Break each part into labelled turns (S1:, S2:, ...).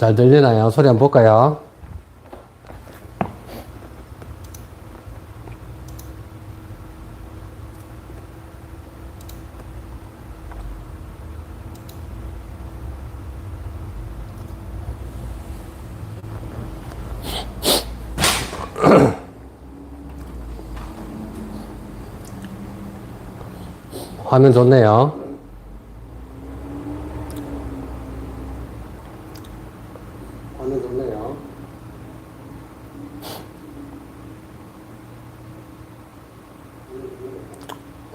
S1: 잘 들리나요? 소리 한번 볼까요? 화면 좋네요. 화면 좋네요.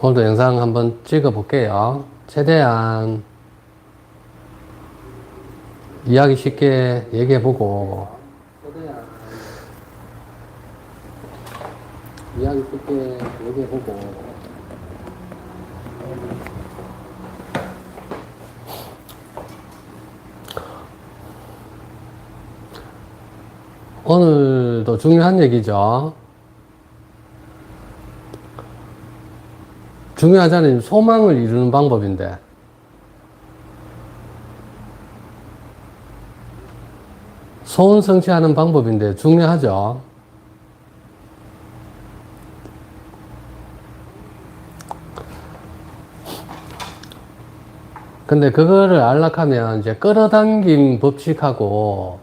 S1: 오늘도 영상 한번 찍어 볼게요. 최대한 이야기 쉽게 얘기해 보고 이야기 쉽게 얘기해 보고 오늘도 중요한 얘기죠. 중요하잖아요. 소망을 이루는 방법인데. 소원 성취하는 방법인데 중요하죠. 근데 그거를 안락하면 이제 끌어당김 법칙하고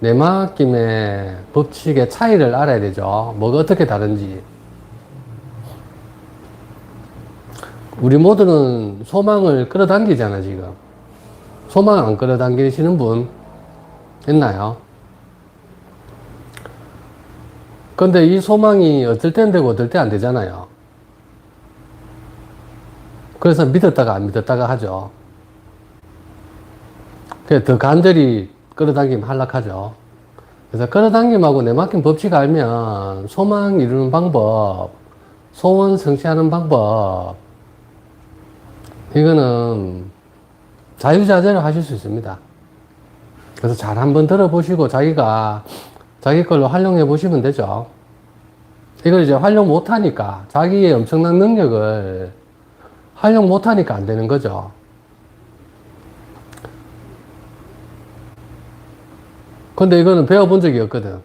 S1: 내맡김의 법칙의 차이를 알아야 되죠. 뭐가 어떻게 다른지. 우리 모두는 소망을 끌어당기잖아, 지금. 소망 안 끌어당기시는 분 있나요? 근데 이 소망이 어떨 땐 되고 어떨 때 안 되잖아요. 그래서 믿었다가 안 믿었다가 하죠. 더 간절히 끌어당기면 한락하죠. 그래서 끌어당김하고 내맡김 법칙 알면 소망 이루는 방법, 소원 성취하는 방법, 이거는 자유자재로 하실 수 있습니다. 그래서 잘 한번 들어보시고 자기가 자기 걸로 활용해 보시면 되죠. 이걸 이제 활용 못하니까 자기의 엄청난 능력을 활용 못하니까 안 되는 거죠. 근데 이거는 배워본 적이 없거든.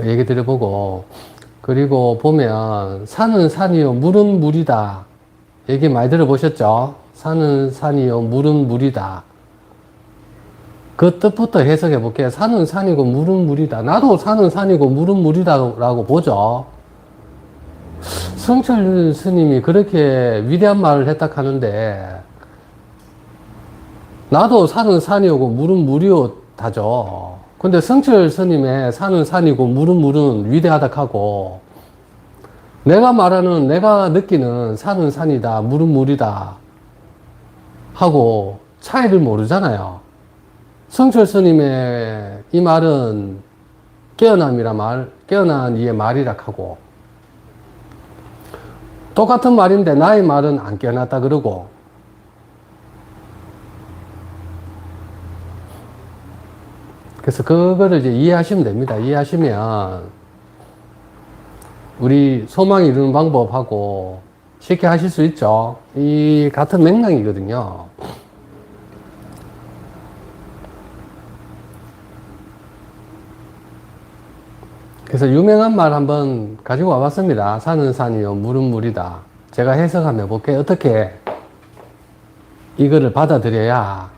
S1: 얘기 드려보고, 그리고 보면, 산은 산이요, 물은 물이다. 얘기 많이 들어보셨죠? 산은 산이요, 물은 물이다. 그 뜻부터 해석해 볼게요. 산은 산이고, 물은 물이다. 나도 산은 산이고, 물은 물이다 라고 보죠. 성철 스님이 그렇게 위대한 말을 했다 하는데, 나도 산은 산이오고 물은 물이오 다죠. 근데 성철 스님의 산은 산이고 물은 물은 위대하다 하고 내가 말하는 내가 느끼는 산은 산이다 물은 물이다 하고 차이를 모르잖아요. 성철 스님의 이 말은 깨어남이라 말, 깨어난 이의 말이라 하고 똑같은 말인데 나의 말은 안 깨어났다 그러고 그래서 그거를 이제 이해하시면 됩니다. 이해하시면 우리 소망 이루는 방법하고 쉽게 하실 수 있죠. 이 같은 맥락이거든요. 그래서 유명한 말 한번 가지고 와봤습니다. 산은 산이요, 물은 물이다. 제가 해석하며 볼게요. 어떻게 이거를 받아들여야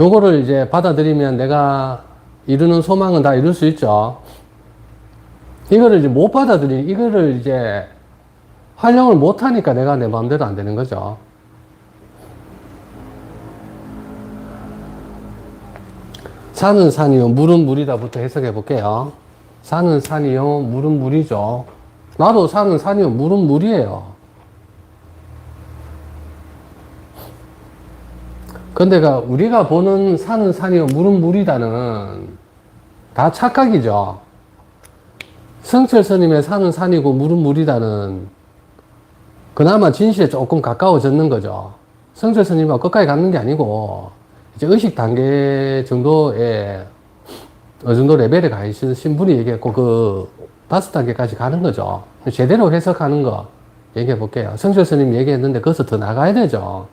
S1: 요거를 이제 받아들이면 내가 이루는 소망은 다 이룰 수 있죠. 이거를 이제 못 받아들이, 이거를 이제 활용을 못 하니까 내가 내 마음대로 안 되는 거죠. 산은 산이요, 물은 물이다부터 해석해 볼게요. 산은 산이요, 물은 물이죠. 나도 산은 산이요, 물은 물이에요. 근데 가 우리가 보는 산은 산이요 물은 물이다는 다 착각이죠. 성철 스님의 산은 산이고 물은 물이다는 그나마 진실에 조금 가까워졌는 거죠. 성철 스님하고 끝까지 갔는 게 아니고 이제 의식 단계 정도의 어느 정도 레벨에 가 있으신 분이 얘기했고 그 다섯 단계까지 가는 거죠. 제대로 해석하는 거 얘기해 볼게요. 성철 스님 얘기했는데 거기서 더 나가야 되죠.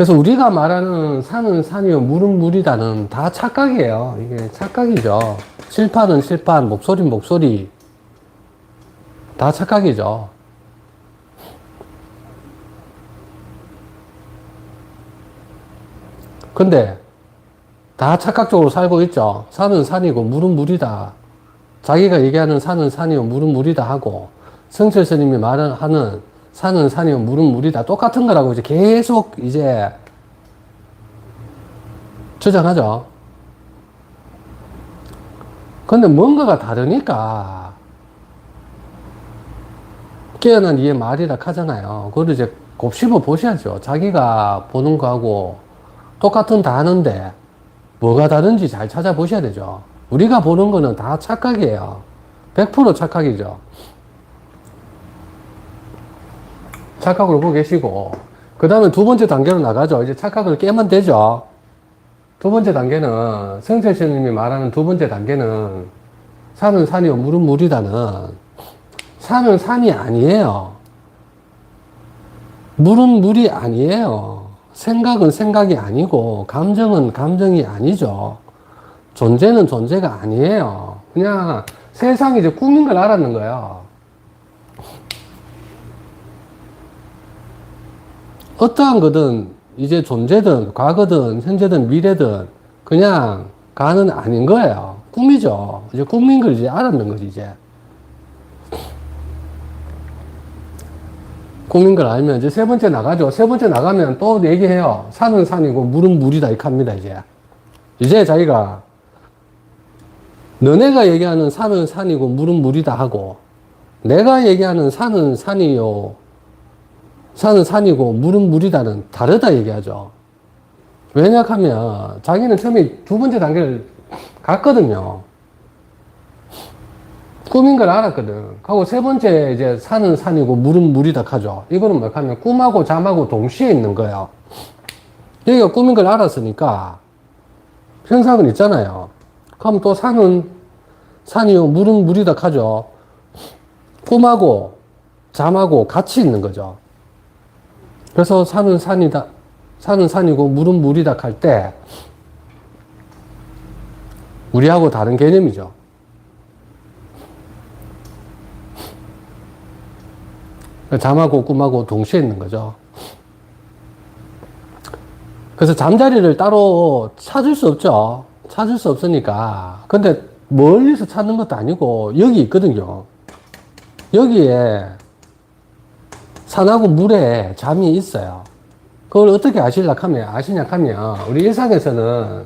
S1: 그래서 우리가 말하는 산은 산이요, 물은 물이다는 다 착각이에요. 이게 착각이죠. 실판은 실판, 목소리는 목소리. 다 착각이죠. 근데 다 착각적으로 살고 있죠. 산은 산이고 물은 물이다. 자기가 얘기하는 산은 산이요, 물은 물이다 하고 성철 스님이 말하는 산은 산이요, 물은 물이다. 똑같은 거라고 이제 계속 이제 주장하죠. 근데 뭔가가 다르니까 깨어난 이의 말이라 하잖아요. 그걸 이제 곱씹어 보셔야죠. 자기가 보는 거하고 똑같은 다 하는데 뭐가 다른지 잘 찾아보셔야 되죠. 우리가 보는 거는 다 착각이에요. 100% 착각이죠. 착각을 보고 계시고, 그 다음에 두 번째 단계로 나가죠. 이제 착각을 깨면 되죠. 두 번째 단계는, 성철 스님이 말하는 두 번째 단계는, 산은 산이요, 물은 물이다는, 산은 산이 아니에요. 물은 물이 아니에요. 생각은 생각이 아니고, 감정은 감정이 아니죠. 존재는 존재가 아니에요. 그냥 세상이 이제 꿈인 걸 알았는 거예요. 어떠한 거든 이제 존재든 과거든 현재든 미래든 그냥 가는 아닌 거예요. 꿈이죠. 이제 꿈인 걸 이제 알았는 거지 이제. 꿈인 걸 알면 이제 세 번째 나가죠. 세 번째 나가면 또 얘기해요. 산은 산이고 물은 물이다 이렇게 합니다 이제. 이제 자기가 너네가 얘기하는 산은 산이고 물은 물이다 하고 내가 얘기하는 산은 산이요 산은 산이고 물은 물이다는 다르다 얘기하죠. 왜냐 하면 자기는 처음에 두 번째 단계를 갔거든요. 꿈인 걸 알았거든. 하고 세 번째 이제 산은 산이고 물은 물이다 하죠. 이거는 뭐 하면 꿈하고 잠하고 동시에 있는 거예요. 여기가 꿈인 걸 알았으니까 현상은 있잖아요. 그럼 또 산은 산이요, 물은 물이다 하죠. 꿈하고 잠하고 같이 있는 거죠. 그래서 산은 산이다, 산은 산이고 물은 물이다 할 때, 우리하고 다른 개념이죠. 잠하고 꿈하고 동시에 있는 거죠. 그래서 잠자리를 따로 찾을 수 없죠. 찾을 수 없으니까. 근데 멀리서 찾는 것도 아니고 여기 있거든요. 여기에 산하고 물에 잠이 있어요. 그걸 어떻게 아실라 하면, 아시냐 하면, 우리 일상에서는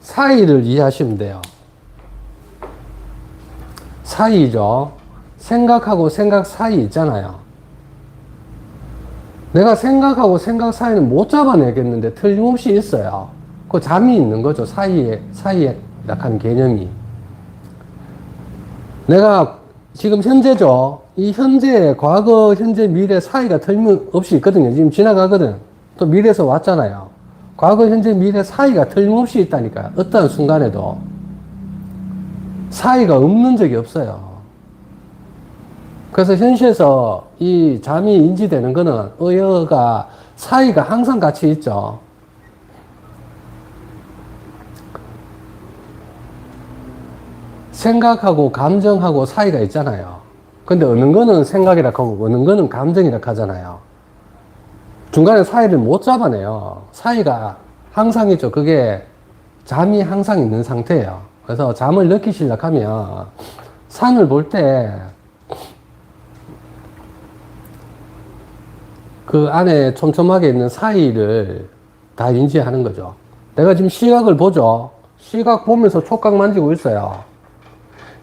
S1: 사이를 이해하시면 돼요. 사이죠. 생각하고 생각 사이 있잖아요. 내가 생각하고 생각 사이는 못 잡아내겠는데 틀림없이 있어요. 그 잠이 있는 거죠. 사이에, 사이에 약한 개념이. 내가 지금 현재죠. 이 현재, 과거, 현재, 미래 사이가 틀림없이 있거든요. 지금 지나가거든. 또 미래에서 왔잖아요. 과거, 현재, 미래 사이가 틀림없이 있다니까요. 어떠한 순간에도. 사이가 없는 적이 없어요. 그래서 현실에서 이 잠이 인지되는 거는 의어가 사이가 항상 같이 있죠. 생각하고 감정하고 사이가 있잖아요. 근데 어느 거는 생각이라 하고 어느 거는 감정이라 하잖아요. 중간에 사이를 못 잡아내요. 사이가 항상 있죠. 그게 잠이 항상 있는 상태예요. 그래서 잠을 느끼시려고 하면 산을 볼 때 그 안에 촘촘하게 있는 사이를 다 인지하는 거죠. 내가 지금 시각을 보죠. 시각 보면서 촉각 만지고 있어요.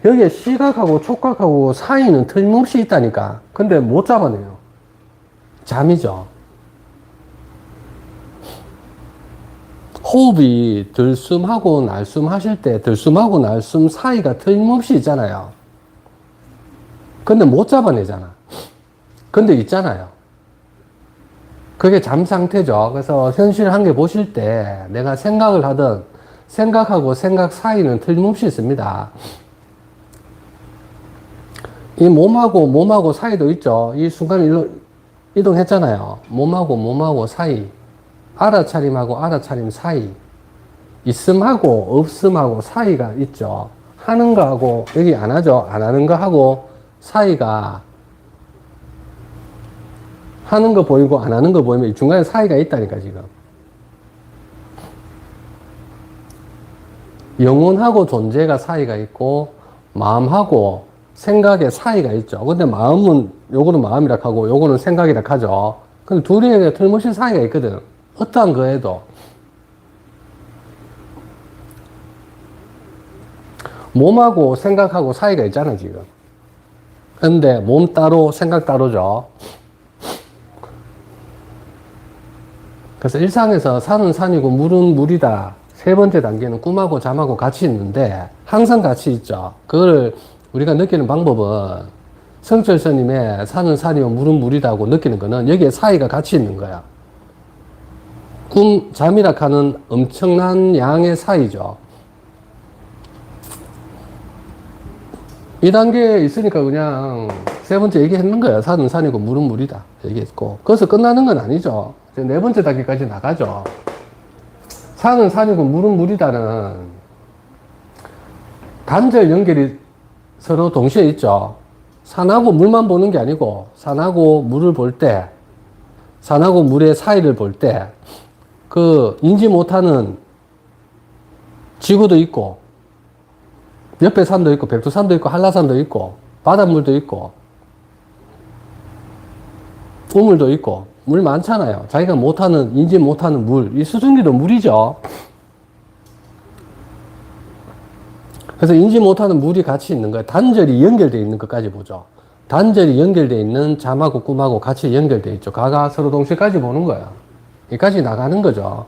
S1: 여기에 시각하고 촉각하고 사이는 틀림없이 있다니까. 근데 못 잡아내요. 잠이죠. 호흡이 들숨하고 날숨 하실 때 들숨하고 날숨 사이가 틀림없이 있잖아요. 근데 못 잡아내잖아. 근데 있잖아요. 그게 잠 상태죠. 그래서 현실 한개 보실 때 내가 생각을 하든 생각하고 생각 사이는 틀림없이 있습니다. 이 몸하고 몸하고 사이도 있죠. 이 순간 일로 이동했잖아요. 몸하고 몸하고 사이. 알아차림하고 알아차림 사이. 있음하고 없음하고 사이가 있죠. 하는 거하고 여기 안 하죠. 안 하는 거하고 사이가 하는 거 보이고 안 하는 거 보이면 이 중간에 사이가 있다니까 지금. 영혼하고 존재가 사이가 있고 마음하고 생각의 사이가 있죠. 근데 마음은 요거는 마음이라 하고 요거는 생각이라 하죠. 근데 둘이 틀림없이 사이가 있거든. 어떠한 거에도 몸하고 생각하고 사이가 있잖아 지금. 근데 몸 따로 생각 따로죠. 그래서 일상에서 산은 산이고 물은 물이다. 세 번째 단계는 꿈하고 잠하고 같이 있는데 항상 같이 있죠. 그걸 우리가 느끼는 방법은 성철 스님의 산은 산이고 물은 물이다고 느끼는 거는 여기에 사이가 같이 있는 거야. 꿈, 잠이라 하는 엄청난 양의 사이죠. 이 단계에 있으니까 그냥 세 번째 얘기했는 거야. 산은 산이고 물은 물이다. 얘기했고. 거기서 끝나는 건 아니죠. 네 번째 단계까지 나가죠. 산은 산이고 물은 물이다는 단절 연결이 서로 동시에 있죠. 산하고 물만 보는 게 아니고 산하고 물을 볼 때, 산하고 물의 사이를 볼 때, 그 인지 못하는 지구도 있고, 옆에 산도 있고, 백두산도 있고, 한라산도 있고, 바닷물도 있고, 우물도 있고, 물 많잖아요. 자기가 못하는, 인지 못하는 물. 이 수증기도 물이죠. 그래서 인지 못하는 물이 같이 있는 거예요. 단절이 연결되어 있는 것까지 보죠. 단절이 연결되어 있는 잠하고 꿈하고 같이 연결되어 있죠. 가가 서로 동시에까지 보는 거예요. 여기까지 나가는 거죠.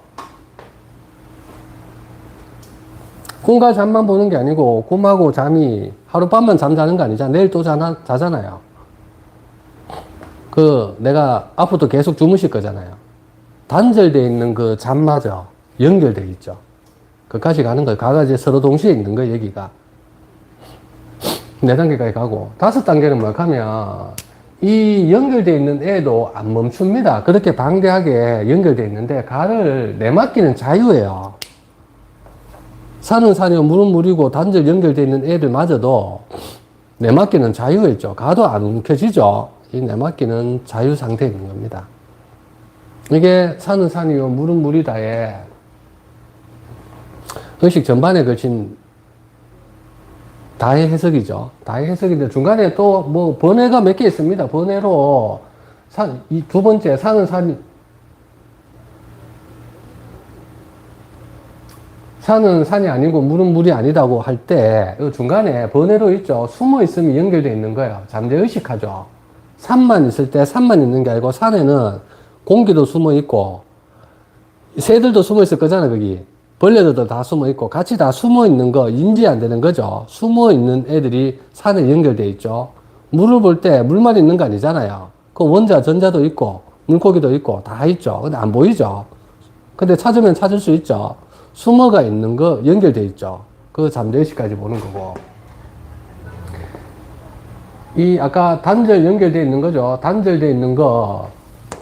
S1: 꿈과 잠만 보는 게 아니고 꿈하고 잠이 하룻밤만 잠자는 거 아니잖아. 내일 또 자나, 자잖아요. 그 내가 앞으로도 계속 주무실 거잖아요. 단절되어 있는 그 잠마저 연결되어 있죠. 그까지 가는 거예요. 가가 이제 서로 동시에 있는 거예요, 여기가. 네 단계까지 가고. 다섯 단계는 뭐 하면, 이 연결되어 있는 애도 안 멈춥니다. 그렇게 방대하게 연결되어 있는데, 가를 내맡기는 자유예요. 산은 산이고 물은 물이고 단절 연결되어 있는 애들 마저도 내맡기는 자유였죠. 가도 안 움켜지죠. 이 내맡기는 자유 있는 겁니다. 이게 산은 산이요, 물은 물이다에 의식 전반에 걸친 다의 해석이죠. 다의 해석인데 중간에 또 뭐 번외가 몇 개 있습니다. 번외로 산, 이 두 번째 산은 산, 산은 산이 아니고 물은 물이 아니다고 할 때, 이 중간에 번외로 있죠. 숨어 있으면 연결되어 있는 거예요. 잠재 의식하죠. 산만 있을 때 산만 있는 게 아니고 산에는 공기도 숨어 있고, 새들도 숨어 있을 거잖아, 거기. 벌레들도 다 숨어 있고, 같이 다 숨어 있는 거 인지 안 되는 거죠. 숨어 있는 애들이 산에 연결되어 있죠. 물을 볼 때 물만 있는 거 아니잖아요. 그 원자, 전자도 있고, 물고기도 있고, 다 있죠. 근데 안 보이죠. 근데 찾으면 찾을 수 있죠. 숨어가 있는 거 연결돼 있죠. 그 잠재의식까지 보는 거고. 이 아까 단절 연결돼 있는 거죠. 단절돼 있는 거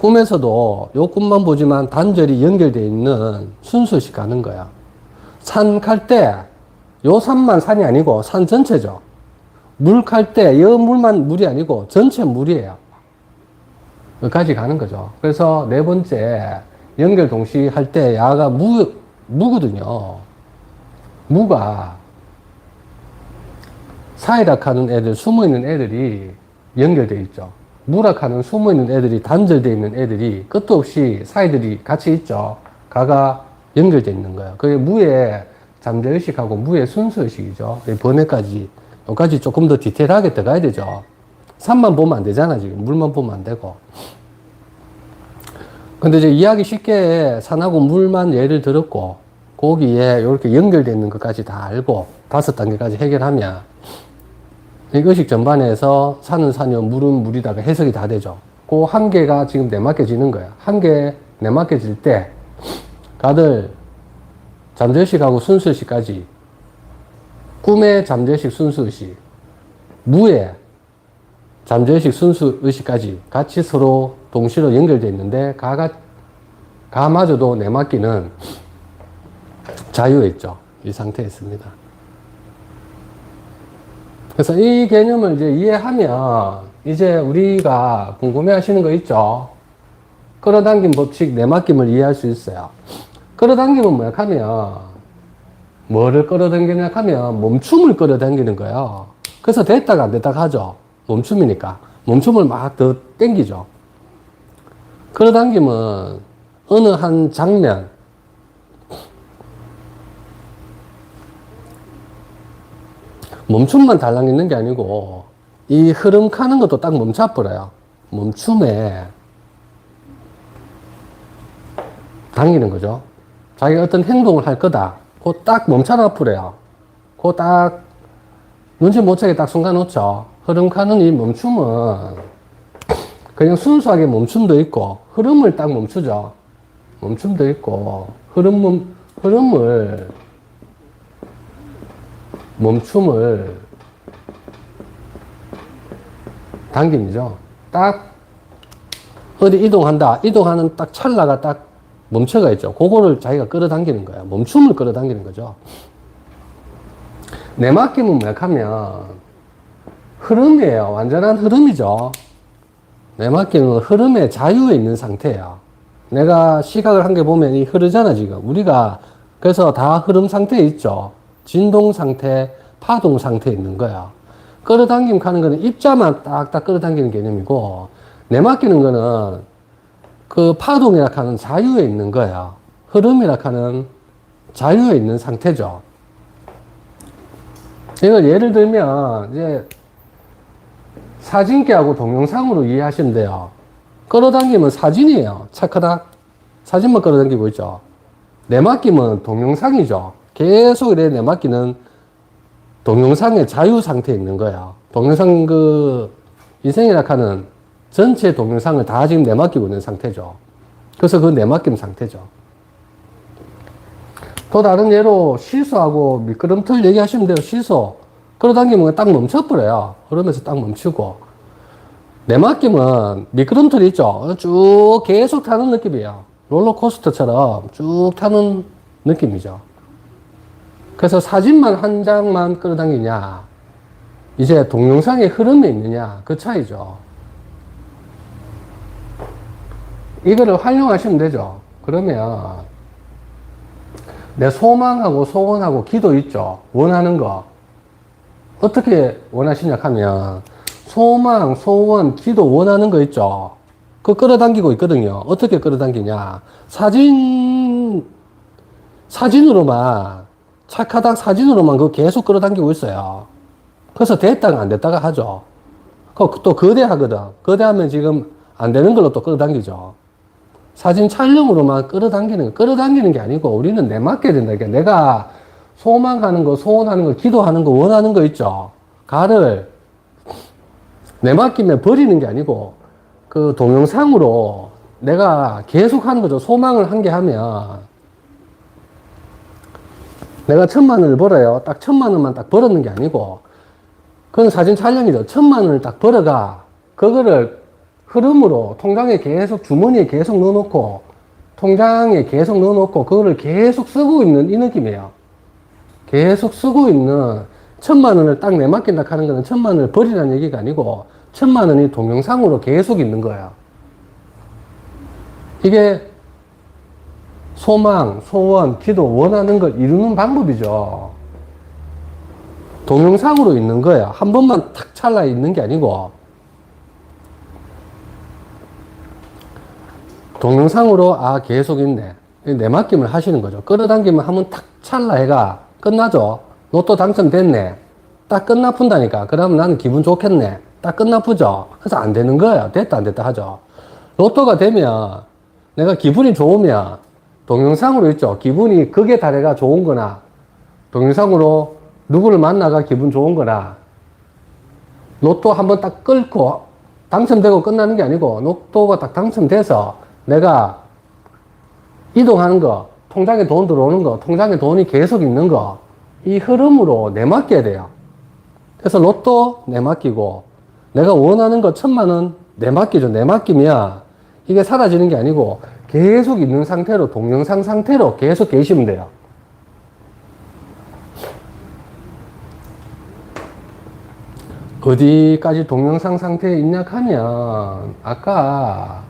S1: 꿈에서도 요 꿈만 보지만 단절이 연결돼 있는 순수식 가는 거야. 산 칼 때 요 산만 산이 아니고 산 전체죠. 물 칼 때 요 물만 물이 아니고 전체 물이에요. 여기까지 가는 거죠. 그래서 네 번째 연결 동시 할 때 야가 무 무거든요. 무가 사이락 하는 애들, 숨어 있는 애들이 연결돼 있죠. 무락하는 숨어 있는 애들이 단절돼 있는 애들이 끝도 없이 사이들이 같이 있죠. 가가 연결돼 있는 거예요. 그게 무의 잠재의식하고 무의 순수의식이죠. 번외까지, 여기까지 조금 더 디테일하게 들어가야 되죠. 산만 보면 안 되잖아, 지금. 물만 보면 안 되고. 근데 이제 이야기 쉽게 산하고 물만 예를 들었고, 거기에 이렇게 연결되어 있는 것까지 다 알고, 다섯 단계까지 해결하면, 이 의식 전반에서 산은 산이요, 물은 물이다가 해석이 다 되죠. 그한 개가 지금 내맡겨지는 거야. 한개 내맡겨질 때, 다들 잠재의식하고 순수의식까지, 꿈의 잠재의식 순수의식, 무의 잠재의식 순수의식까지 같이 서로 동시로 연결되어 있는데, 가가 가마저도 내맡기는 자유에 있죠. 이 상태에 있습니다. 그래서 이 개념을 이제 이해하면 이제 우리가 궁금해 하시는 거 있죠. 끌어당김 법칙 내맡김을 이해할 수 있어요. 끌어당김은 뭐야 하면 뭐를 끌어당기냐 하면 멈춤을 끌어당기는 거예요. 그래서 됐다가 안 됐다가 하죠. 멈춤이니까. 멈춤을 막더 땡기죠. 끌어당김은 어느 한 장면, 멈춤만 달랑 있는 게 아니고, 이 흐름 가는 것도 딱 멈춰버려요. 멈춤에 당기는 거죠. 자기가 어떤 행동을 할 거다. 그거 딱 멈춰놔 버려요. 그거 딱 눈치 못 채게 딱 순간 놓죠. 흐름 가는 이 멈춤은 그냥 순수하게 멈춤도 있고 흐름을 딱 멈추죠. 멈춤도 있고 흐름 멈- 흐름을 멈춤을 당김이죠. 딱 어디 이동한다. 이동하는 딱 찰나가 딱 멈춰가 있죠. 그거를 자기가 끌어당기는 거야. 멈춤을 끌어당기는 거죠. 내맡김은 뭐야 하면 흐름이에요. 완전한 흐름이죠. 내맡김은 흐름의 자유에 있는 상태예요. 내가 시각을 한개 보면 이 흐르잖아 지금. 우리가 그래서 다 흐름 상태에 있죠. 진동 상태, 파동 상태에 있는 거야. 끌어당김 하는 거는 입자만 딱딱 끌어당기는 개념이고 내맡기는 거는 그 파동이라 하는 자유에 있는 거야. 흐름이라 하는 자유에 있는 상태죠. 이걸 예를 들면 이제 사진기하고 동영상으로 이해하시면 돼요. 끌어당기면 사진이에요. 착하다. 사진만 끌어당기고 있죠. 내맡김은 동영상이죠. 계속 이래 내맡기는 동영상의 자유 상태에 있는 거야. 동영상 그 인생이라 하는 전체 동영상을 다 지금 내맡기고 있는 상태죠. 그래서 그 내맡김 상태죠. 또 다른 예로 시소하고 미끄럼틀 얘기하시면 돼요. 시소. 끌어당기면 딱 멈춰버려요. 그러면서 딱 멈추고. 내맡김은 미끄럼틀 있죠. 쭉 계속 타는 느낌이에요. 롤러코스터처럼 쭉 타는 느낌이죠. 그래서 사진만 한 장만 끌어당기냐. 이제 동영상의 흐름에 있느냐. 그 차이죠. 이거를 활용하시면 되죠. 그러면 내 소망하고 소원하고 기도 있죠. 원하는 거. 어떻게 원하시냐 하면 소망, 소원, 기도 원하는 거 있죠. 그거 끌어당기고 있거든요. 어떻게 끌어당기냐. 사진, 사진으로만, 착하다 사진으로만 그거 계속 끌어당기고 있어요. 그래서 됐다가 안 됐다가 하죠. 그거 또 거대하거든. 거대하면 지금 안 되는 걸로 또 끌어당기죠. 사진 촬영으로만 끌어당기는 거, 끌어당기는 게 아니고 우리는 내맡게 된다. 그러니까 내가 소망하는 거, 소원하는 거, 기도하는 거, 원하는 거 있죠. 가를 내맡기면 버리는 게 아니고 그 동영상으로 내가 계속 하는 거죠. 소망을 한개 하면 내가 천만 원을 벌어요. 딱 천만 원만 딱 벌었는 게 아니고 그건 사진 촬영이죠. 천만 원을 딱 벌어가 그거를 흐름으로 통장에 계속 주머니에 계속 넣어놓고 통장에 계속 넣어놓고 그거를 계속 쓰고 있는 이 느낌이에요. 계속 쓰고 있는 천만 원을 딱 내맡긴다 하는 거는 천만 원을 버리라는 얘기가 아니고 천만 원이 동영상으로 계속 있는 거예요. 이게 소망, 소원, 기도, 원하는 걸 이루는 방법이죠. 동영상으로 있는 거예요. 한 번만 탁 찰나 있는 게 아니고. 동영상으로 아 계속 있네. 내맡김을 하시는 거죠. 끌어당기면 하면 탁 찰나 해가 끝나죠. 로또 당첨됐네. 딱 끝나푼다니까. 그러면 나는 기분 좋겠네. 딱 끝나푸죠. 그래서 안 되는 거예요. 됐다 안 됐다 하죠. 로또가 되면 내가 기분이 좋으면 동영상으로 있죠 기분이 극에 달해가 좋은 거나 동영상으로 누구를 만나가 기분 좋은 거나 로또 한번 딱 끌고 당첨되고 끝나는 게 아니고 로또가 딱 당첨돼서 내가 이동하는 거, 통장에 돈 들어오는 거, 통장에 돈이 계속 있는 거, 이 흐름으로 내맡겨야 돼요. 그래서 로또 내맡기고, 내가 원하는 거 천만 원 내맡기죠. 내맡기면 이게 사라지는 게 아니고 계속 있는 상태로, 동영상 상태로 계속 계시면 돼요. 어디까지 동영상 상태에 있냐 하면, 아까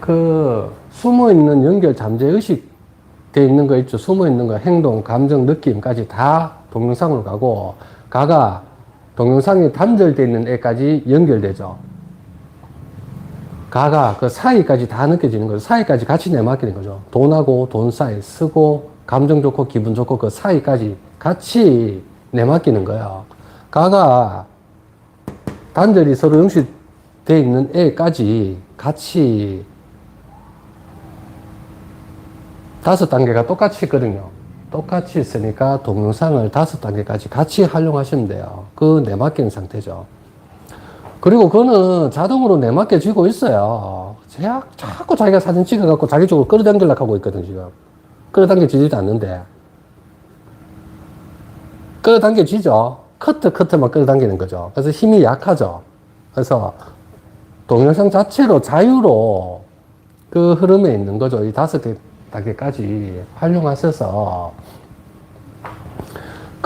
S1: 그 숨어 있는 연결 잠재 의식 돼 있는 거 있죠. 숨어 있는 거 행동, 감정, 느낌까지 다 동영상으로 가고 가가 동영상에 단절돼 있는 애까지 연결되죠. 가가 그 사이까지 다 느껴지는 거죠. 사이까지 같이 내맡기는 거죠. 돈하고 돈 사이 쓰고 감정 좋고 기분 좋고 그 사이까지 같이 내맡기는 거예요. 가가 단절이 서로 영식돼 있는 애까지 같이 다섯 단계가 똑같이 있거든요. 똑같이 있으니까 동영상을 다섯 단계까지 같이 활용하시면 돼요. 그 내맡기는 상태죠. 그리고 그거는 자동으로 내맡겨 지고 있어요. 제가 자꾸 자기가 사진 찍어갖고 자기 쪽으로 끌어당기려고 하고 있거든, 지금. 끌어당겨지지도 않는데. 끌어당겨지죠? 커트, 커트만 끌어당기는 거죠. 그래서 힘이 약하죠. 그래서 동영상 자체로 자유로 그 흐름에 있는 거죠. 이 다섯 개 단계까지 활용하셔서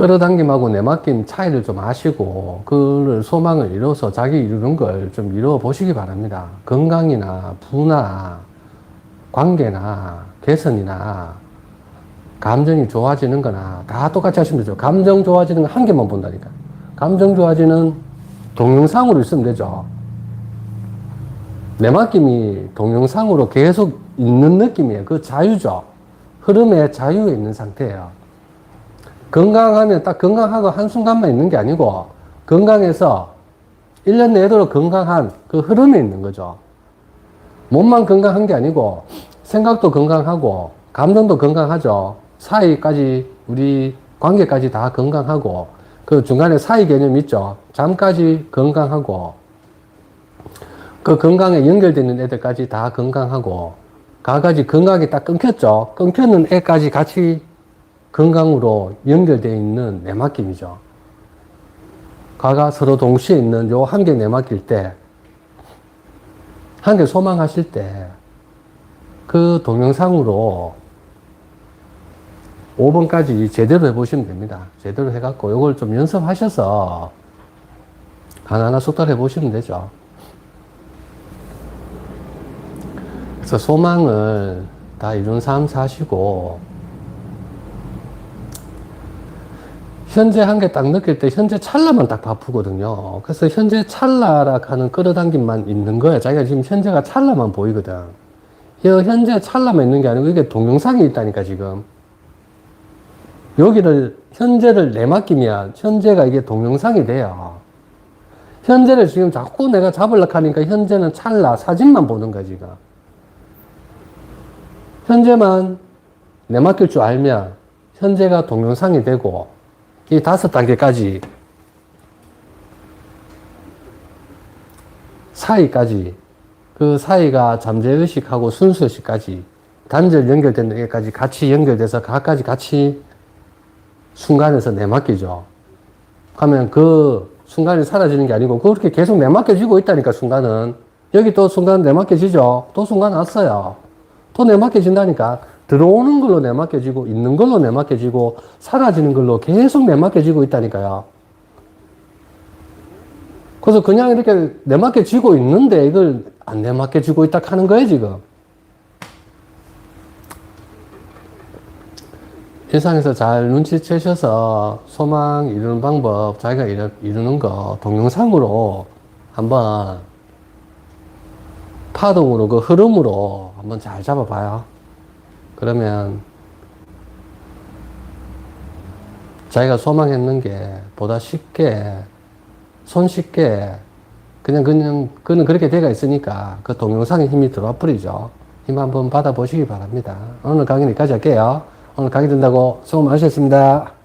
S1: 끌어당김하고 내맡김 차이를 좀 아시고 그를 소망을 이뤄서 자기 이루는 걸 좀 이루어 보시기 바랍니다. 건강이나 부나 관계나 개선이나 감정이 좋아지는 거나 다 똑같이 하시면 되죠. 감정 좋아지는 거한 개만 본다니까. 감정 좋아지는 동영상으로 있으면 되죠. 내맡김이 동영상으로 계속 있는 느낌이에요. 그 자유죠. 흐름의 자유에 있는 상태예요. 건강하면 딱 건강하고 한순간만 있는 게 아니고 건강해서 1년 내도록 건강한 그 흐름에 있는 거죠. 몸만 건강한 게 아니고 생각도 건강하고 감정도 건강하죠. 사이까지 우리 관계까지 다 건강하고 그 중간에 사이 개념 있죠. 잠까지 건강하고 그 건강에 연결되는 애들까지 다 건강하고 가까지 건강이 딱 끊겼죠. 끊겼는 애까지 같이 건강으로 연결되어 있는 내맡김이죠. 가가 서로 동시에 있는 요 한 개 내맡길 때, 한 개 소망하실 때, 그 동영상으로 5번까지 제대로 해보시면 됩니다. 제대로 해갖고 요걸 좀 연습하셔서 하나하나 숙달해 보시면 되죠. 그래서 소망을 다 이룬 삶 사시고, 현재 한 개 딱 느낄 때 현재 찰나만 딱 바쁘거든요. 그래서 현재 찰나라 하는 끌어당김만 있는 거예요. 자기가 지금 현재가 찰나만 보이거든. 이 현재 찰나만 있는 게 아니고 이게 동영상이 있다니까 지금. 여기를 현재를 내맡기면 현재가 이게 동영상이 돼요. 현재를 지금 자꾸 내가 잡으려고 하니까 현재는 찰나 사진만 보는 거야 지금. 현재만 내맡길 줄 알면 현재가 동영상이 되고 이 다섯 단계까지 사이까지 그 사이가 잠재의식하고 순수의식까지 단절 연결되는 데까지 같이 연결돼서 각까지 같이 순간에서 내맡기죠. 하면 그 순간이 사라지는 게 아니고 그렇게 계속 내맡겨지고 있다니까 순간은 여기 또 순간 내맡겨지죠. 또 순간 왔어요. 또 내맡겨진다니까 들어오는 걸로 내맡겨지고 있는 걸로 내맡겨지고 사라지는 걸로 계속 내맡겨지고 있다니까요. 그래서 그냥 이렇게 내맡겨지고 있는데 이걸 안 내맡겨지고 있다 하는 거예요 지금. 일상에서 잘 눈치채셔서 소망 이루는 방법, 자기가 이루, 이루는 거 동영상으로 한번 파동으로 그 흐름으로 한번 잘 잡아봐요. 그러면 자기가 소망했는 게 보다 쉽게 손쉽게 그냥 그냥 그는 그렇게 돼가 있으니까 그 동영상에 힘이 들어와 버리죠. 힘 한번 받아보시기 바랍니다. 오늘 강의 여기까지 할게요. 오늘 강의 된다고 수고 많으셨습니다.